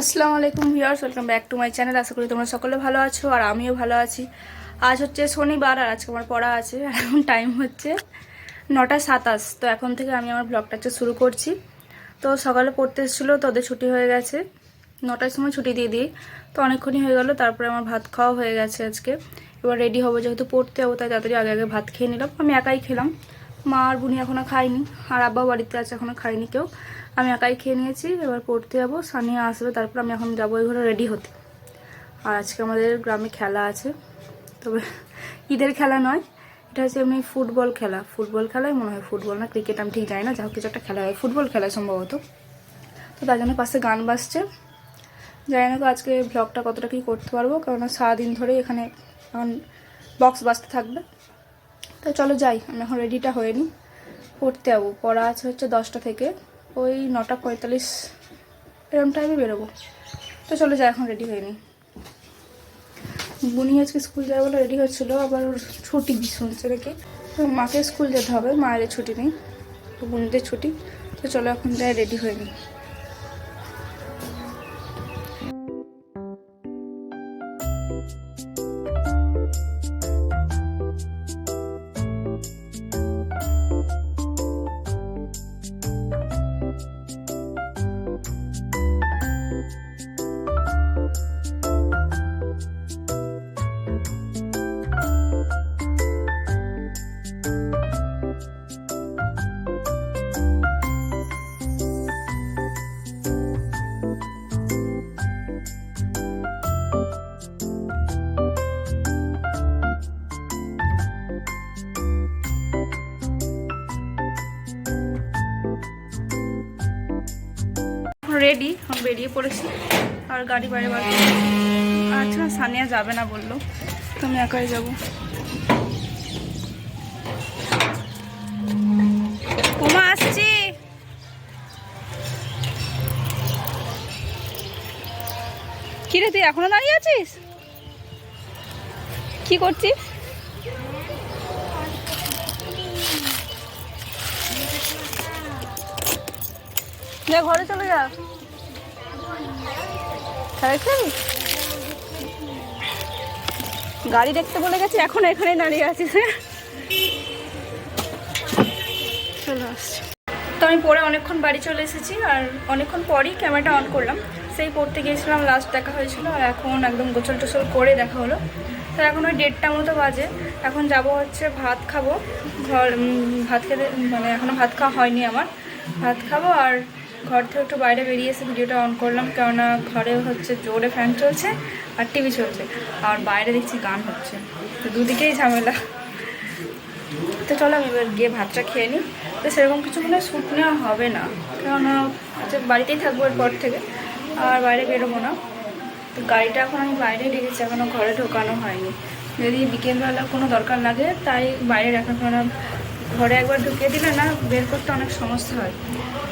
আসসালামু আলাইকুম viewers, welcome back to my channel. আশা করি তোমরা সকলে ভালো আছো আর আমিও ভালো আছি। আজ হচ্ছে শনিবার আর আজকে আমার পড়া আছে। আর এখন টাইম হচ্ছে নটা সাতাশ। তো এখন থেকে আমি আমার ব্লগটা হচ্ছে শুরু করছি। তো সকালে পড়তে এসেছিল, তো ওদের ছুটি হয়ে গেছে। নটার সময় ছুটি দিয়ে দিই। তো অনেকক্ষণই হয়ে গেল, তারপরে আমার ভাত খাওয়া হয়ে গেছে আজকে। এবার রেডি হব যেহেতু পড়তে হব তাই তাড়াতাড়ি আগে আগে ভাত খেয়ে নিলাম। আমি একাই খেলাম। মা আর বুনি এখনও খাইনি আর আব্বা বাড়িতে আছে এখনও খাইনি কেউ। আমি একাই খেয়ে নিয়েছি, এবার পড়তে যাব, সানিয়া আসবে, তারপর আমি এখন যাব ওই ঘরে রেডি হতে। আর আজকে আমাদের গ্রামে খেলা আছে, তবে ঈদের খেলা নয়, এটা হচ্ছে এমনি ফুটবল খেলা। ফুটবল খেলায় মনে হয় ফুটবল না ক্রিকেট আমি ঠিক জানি না যা কিছু একটা খেলা হয়। ফুটবল খেলা সম্ভবত। তো তার জন্য পাশে গান বাজছে। জানি না তো আজকে ব্লগটা কতটা কী করতে পারব কারণ সারাদিন ধরে এখানে এখন বক্স বাজতে থাকবে। তো চলো যাই, আমি এখন রেডিটা হয়ে নিই। পড়তে যাব, পড়া আছে হচ্ছে দশটা থেকে। ওই নটা পঁয়তাল্লিশ এরকম টাইমে বেরোবো। তো চলো যাই এখন রেডি হয়ে নিই বুনি আজকে স্কুল যাওয়া বলে রেডি হচ্ছিল, আবার ওর ছুটি শুনছে নাকি। তো মাকে স্কুল যেতে হবে মায়ের ছুটি নেই, তো বুনিদের ছুটি। তো চলো এখন যাই রেডি হয়ে নিই রেডি এখন বেরিয়ে পড়েছি। আর গাড়ি বাইরে বার আচ্ছা সানিয়া যাবে না বলল। তো আমি একাই যাব। ওমা আসছি। কিরে তুই এখনও দাঁড়িয়ে আছিস? কি করছিস? যা, ঘরে চলে যা। গাড়ি দেখতে বলে গেছে, এখন এখানে দাঁড়িয়ে আছিস চলে তো আমি পরে অনেকক্ষণ বাড়ি চলে এসেছি, আর অনেকক্ষণ পরই ক্যামেরাটা অন করলাম। সেই পড়তে গিয়েছিলাম লাস্ট দেখা হয়েছিল, আর এখন একদম গোসল টোসল করে দেখা হলো। তো এখন ওই দেড়টা মতো বাজে। এখন যাব হচ্ছে ভাত খাব। ঘর ভাত খেতে মানে এখনও ভাত খাওয়া হয়নি আমার। ভাত খাব আর ঘর থেকে একটু বাইরে বেরিয়ে এসে ভিডিওটা অন করলাম, কেননা ঘরে হচ্ছে জোরে ফ্যান চলছে আর টিভি চলছে। আর বাইরে দেখছি গান হচ্ছে। তো দুদিকেই ঝামেলা। তো চলো আমি এবার গিয়ে ভাতটা খেয়ে নিই। তো সেরকম কিছু মনে শ্যুট নেওয়া হবে না। কেননা হচ্ছে বাড়িতেই থাকব এরপর থেকে, আর বাইরে বেরোবো না। তো গাড়িটা এখন আমি বাইরে রেখেছি এখনও ঘরে ঢোকানো হয়নি। যদি বিকেলবেলা কোনো দরকার লাগে, তাই বাইরে রাখা কেননা ঘরে একবার ঢুকিয়ে দিলে না বের করতে অনেক সমস্যা হয়।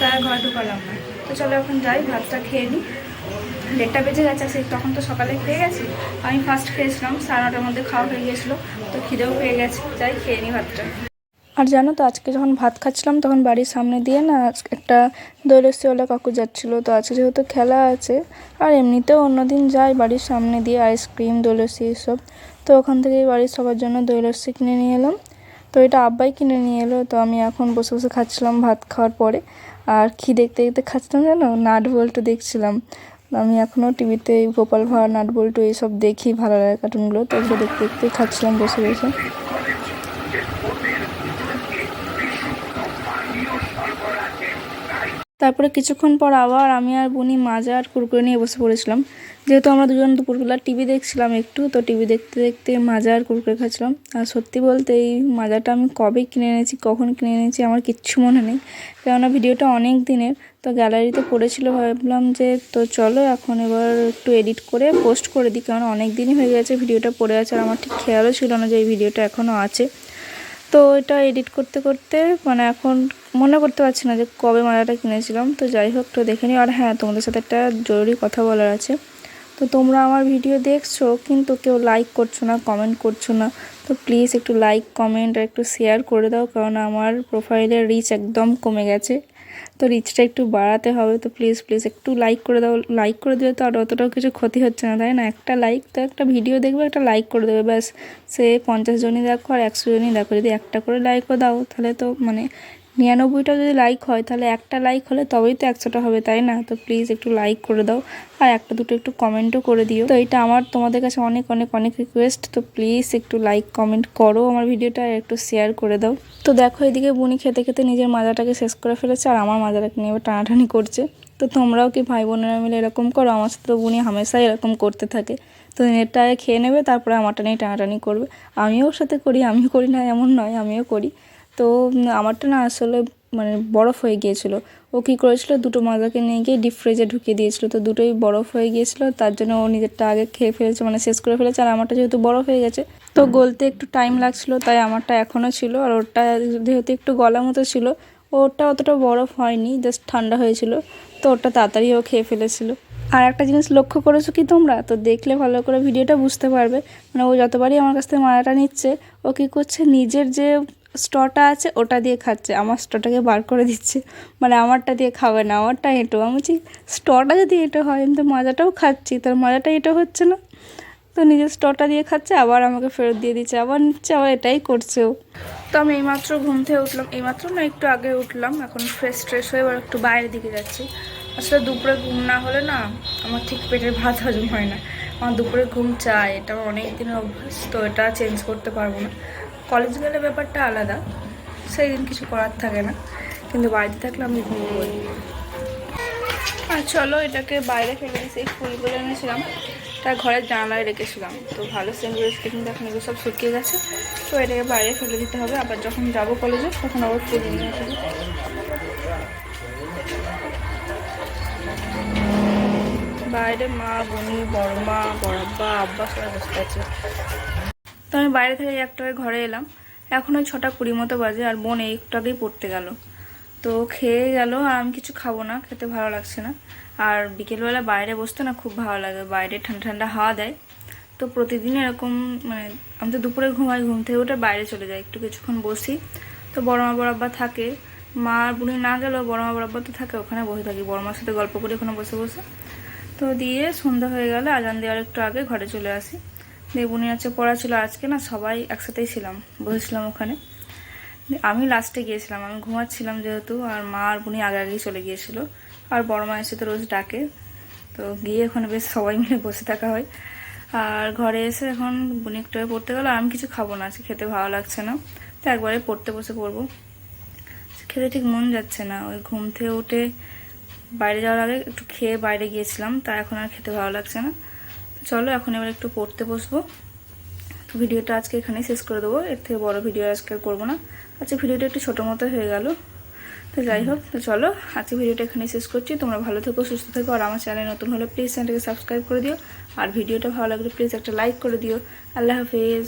তাই ঘরে ঢুকালাম না। তো চলো এখন যাই, ভাতটা খেয়ে নিই দেড়টা বেজে গেছে, সেই তখন তো সকালে খেয়ে গেছি। আমি ফার্স্ট খেয়েছিলাম, সাড়ে নটার মধ্যে খাওয়া হয়ে গেছিল, তো খিদেও পেয়ে গেছে। যাই, খেয়ে নিই ভাতটা। আর জানো তো, আজকে যখন ভাত খাচ্ছিলাম, তখন বাড়ির সামনে দিয়ে না একটা দৈলস্যওয়ালা কাকু যাচ্ছিল। তো আজকে যেহেতু খেলা আছে, আর এমনিতেও অন্যদিন যাই, বাড়ির সামনে দিয়ে আইসক্রিম দৈলস্যি এসব। তো ওখান থেকে বাড়ির সবার জন্য দৈলস্যি কিনে নিয়ে এলাম। তো এটা আব্বাই কিনে নিয়ে এলো, তো আমি এখন বসে বসে খাচ্ছিলাম ভাত খাওয়ার পরে। আর কি দেখতে দেখতে খাচ্ছিলাম যেন নাট বল্টু দেখছিলাম। আমি এখনও টিভিতে গোপাল ভাঁড় নাট বল্টু এইসব দেখি, ভালো লাগে কার্টুনগুলো তো দেখতে দেখতে খাচ্ছিলাম বসে বসে। তারপরে কিছুক্ষণ পর আবার আমি আর বুনি মাজা আর কুরকুরে নিয়ে বসে পড়েছিলাম। যেহেতু আমরা দুজন দুপুরবেলা টিভি দেখছিলাম একটু, তো টিভি দেখতে দেখতে মাজা আর কুরকুরে খাচ্ছিলাম। আর সত্যি বলতে এই মাজাটা আমি কবে কিনে এনেছি, কখন কিনে এনেছি আমার কিচ্ছু মনে নেই। কেননা ভিডিওটা অনেক দিনের, তো গ্যালারিতে পড়েছিল, ভাবলাম যে তো চলো এখন এবার একটু এডিট করে পোস্ট করে দিই। কারণ অনেক দিনই হয়ে গেছে ভিডিওটা পড়ে আছে, আর আমার ঠিক খেয়ালও ছিল না যে এই ভিডিওটা এখনও আছে। তো এটা এডিট করতে করতে মানে এখন মনে করতে পারছি না যে কবে মালাটা কিনেছিলাম। তো যাই হোক, তো দেখে নিই আর হ্যাঁ তোমাদের সাথে একটা জরুরি কথা বলার আছে। তো তোমরা আমার ভিডিও দেখছ, কিন্তু কেউ লাইক করছ না কমেন্ট করছ না, তো প্লিজ একটু লাইক কমেন্ট আর একটু শেয়ার করে দাও, কারণ আমার প্রোফাইলের রিচ একদম কমে গেছে। তো রিচটা একটু বাড়াতে হবে, তো প্লিজ প্লিজ একটু লাইক করে দাও। লাইক করে দিলে তো আর অতটাও কিছু ক্ষতি হচ্ছে না, তাই না? একটা লাইক তো একটা ভিডিও দেখবে, একটা লাইক করে দেবে, ব্যাস। সে পঞ্চাশ জনই দেখো আর একশো জনই দেখো। যদি একটা করে লাইকও দাও, তাহলে তো মানে নিরানব্বইটা যদি লাইক হয়, তাহলে একটা লাইক হলে তবেই তো একশোটা হবে, তাই না? তো প্লিজ একটু লাইক করে দাও আর একটা দুটো একটু কমেন্টও করে দিও। তো এটা আমার, তোমাদের কাছে অনেক অনেক অনেক রিকোয়েস্ট তো প্লিজ একটু লাইক কমেন্ট করো আমার ভিডিওটা একটু শেয়ার করে দাও। তো দেখো এদিকে বুনি খেতে খেতে নিজের মাজাটাকে শেষ করে ফেলেছে আর আমার মাজাটাকে নিয়ে টানাটানি করছে। তো তোমরাও কি ভাই বোনেরা মিলে এরকম করো? আমার সাথে তো বুনি হামেশাই এরকম করতে থাকে। তো নেটটা খেয়ে নেবে, তারপরে আমারটা নিয়ে টানাটানি করবে। আমিও ওর সাথে করি, আমিও করি না, এমন নয়, আমিও করি। তো আমারটা না আসলে মানে বরফ হয়ে গিয়েছিল। ও কী করেছিল? দুটো মাজাকে নিয়ে গিয়ে ডিপ ফ্রিজে ঢুকিয়ে দিয়েছিল। তো দুটোই বরফ হয়ে গিয়েছিল। তার জন্য ও নিজেরটা আগে খেয়ে ফেলেছে মানে শেষ করে ফেলেছে। আর আমারটা যেহেতু বরফ হয়ে গেছে, তো গলতে একটু টাইম লাগছিল, তাই আমারটা এখনও ছিল। আর ওরটা যেহেতু একটু গলা মতো ছিল, ওরটা অতটা বরফ হয়নি জাস্ট ঠান্ডা হয়েছিল। তো ওটা তাড়াতাড়ি ও খেয়ে ফেলেছিল। আর একটা জিনিস লক্ষ্য করেছ কি তোমরা? তো দেখলে ভালো করে ভিডিওটা বুঝতে পারবে। মানে ও যতবারই আমার কাছ থেকে মারাটা নিচ্ছে, ও কী করছে? নিজের যে স্টটা আছে, ওটা দিয়ে খাচ্ছে। আমার স্টটাকে বার করে দিচ্ছে। মানে আমারটা দিয়ে খাবে না, আমারটা এঁটো। আমি বলছি, স্টটা যদি এঁটো হয়, আমি তো মজাটাও খাচ্ছি। তার মজাটা এঁটো হচ্ছে না? তো নিজের স্টটা দিয়ে খাচ্ছে, আবার আমাকে ফেরত দিয়ে দিচ্ছে, আবার নিচ্ছে, আবার এটাই করছে ও। তো আমি এইমাত্র ঘুম থেকে উঠলাম। এইমাত্র না, একটু আগে উঠলাম। এখন ফ্রেশ ট্রেশ হয়ে এবার একটু বাইরের দিকে যাচ্ছি। আসলে দুপুরে ঘুম না হলে না, আমার ঠিক পেটের ভাত হজম হয় না। আমার দুপুরে ঘুম চাই, এটা আমার অনেক দিনের অভ্যাস, তো এটা চেঞ্জ করতে পারব না। কলেজ গেলে ব্যাপারটা আলাদা। সেই দিন কিছু করার থাকে না। কিন্তু বাড়িতে থাকলে আমি ঘুমোই আর চলো এটাকে বাইরে ফেলে দিয়েছি এই ফুলগুলো এনেছিলাম। তার ঘরের জানালায় রেখেছিলাম। তো ভালো সেন্ট কিন্তু এখন এগুলো সব শুকিয়ে গেছে। তো এটাকে বাইরে ফেলে দিতে হবে। আবার যখন যাব কলেজে, তখন আবার ফুল নিয়ে আসব। বাইরে মা, বনি, বড় মা, বড় আব্বা আব্বা সবাই বসে আছে। তো আমি বাইরে থেকে একটা ঘরে এলাম। এখন ওই ছটা কুড়ি মতো বাজে আর বোন এই একটু আগেই পড়তে গেল। তো খেয়ে গেল, আর আমি কিছু খাব না, খেতে ভালো লাগছে না। আর বিকেলবেলা বাইরে বসতে না খুব ভালো লাগে, বাইরে ঠান্ডা ঠান্ডা হাওয়া দেয়। তো প্রতিদিন এরকম মানে আমি তো দুপুরে ঘুমাই, ঘুম থেকে উঠে বাইরে চলে যাই, একটু কিছুক্ষণ বসি। তো বড় মা বড় আব্বা থাকে, মা আর বুড়ি না গেলেও বড় মা বড় আব্বা তো থাকে, ওখানে বসে থাকি। বড় মার সাথে গল্প করি, ওখানে বসে বসে। তো দিয়ে সন্ধ্যা হয়ে গেলে, আজান দেওয়ার একটু আগে ঘরে চলে আসি। দিয়ে বুনি আছে, পড়া ছিল। আজকে না সবাই একসাথেই ছিলাম, বসেছিলাম ওখানে। আমি লাস্টে গিয়েছিলাম, আমি ঘুমাচ্ছিলাম যেহেতু, আর মা আর বুনি আগে আগেই চলে গিয়েছিল। আর বড় মা এসে তো রোজ ডাকে, তো গিয়ে ওখানে বেশ সবাই মিলে বসে থাকা হয়। আর ঘরে এসে এখন বুনি একটু পড়তে গেলো আমি কিছু খাব না, আজকে খেতে ভালো লাগছে না। তো একবারে পড়তে বসে পড়ব। খেতে ঠিক মন যাচ্ছে না, ওই ঘুম থেকে উঠে বাইরে যাওয়ার আগে একটু খেয়ে বাইরে গিয়েছিলাম, তা এখন আর খেতে ভালো লাগছে না। চলো, এখন এবার একটু পড়তে বসবো। তো ভিডিওটা আজকে এখানেই শেষ করে দেবো। এর থেকে বড়ো ভিডিও আজকে আর করব না। আচ্ছা ভিডিওটা একটু ছোটো মতো হয়ে গেল। তো যাই হোক, তো চলো, আজকে ভিডিওটা এখানেই শেষ করছি। তোমরা ভালো থেকো, সুস্থ থেকো, আর আমার চ্যানেল নতুন হলে প্লিজ চ্যানেলটাকে সাবস্ক্রাইব করে দিও। আর ভিডিওটা ভালো লাগলে প্লিজ একটা লাইক করে দিও। আল্লাহ হাফেজ।